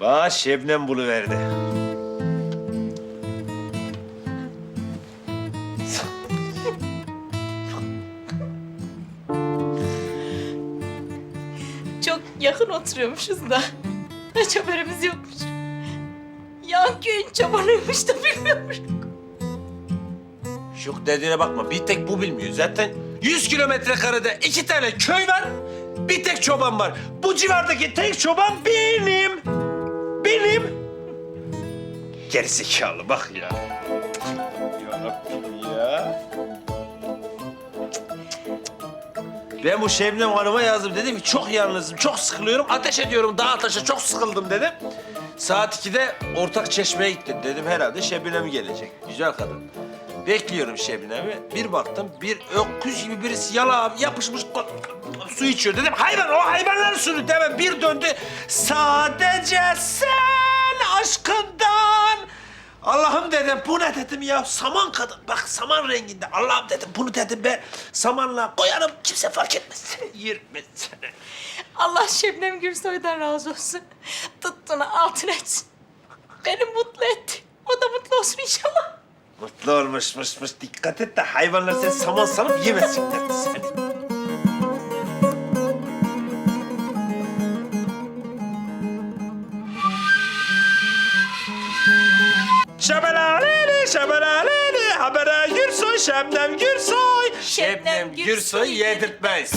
Vallahi Şebnem buluverdi. Çok yakın oturuyormuşuz da. Hiç haberimiz yokmuş. Yan köyün çobanıymış da bilmiyormuş. Şu dediğine bakma. Bir tek bu bilmiyor. Zaten 100 kilometre karede iki tane köy var. Bir tek çoban var. Bu civardaki tek çoban benim. Benim. Gerizekalı bak ya. Ben bu Şebnem Hanım'a yazdım. Dedim ki çok yalnızım, çok sıkılıyorum. Ateş ediyorum dağa taşa, çok sıkıldım dedim. Saat 2'de ortak çeşmeye gittim. Dedim herhalde Şebnem gelecek. Güzel kadın. Bekliyorum Şebnem'i. Bir baktım bir öküz gibi birisi yalağım yapışmış su içiyor. Dedim hayvan o hayvanların suyu demem. Bir döndü. Sadece sen aşkından. Allah'ım dedim bu ne dedim ya saman kadın bak saman renginde Allah'ım dedim bunu dedim ben samanla koyarım kimse fark etmez. Yirmi sene. Allah Şebnem Gürsoy'dan razı olsun. Tuttuğunu altın etsin. Beni mutlu etti. O da mutlu olsun inşallah. Mutlu olmuşmuşmuş dikkat et de hayvanlar seni saman sanıp yemesinler seni. Şabalaleli, şabalaleli, habere Gürsoy, Şebnem Gürsoy. Şebnem Gürsoy yedirtmez.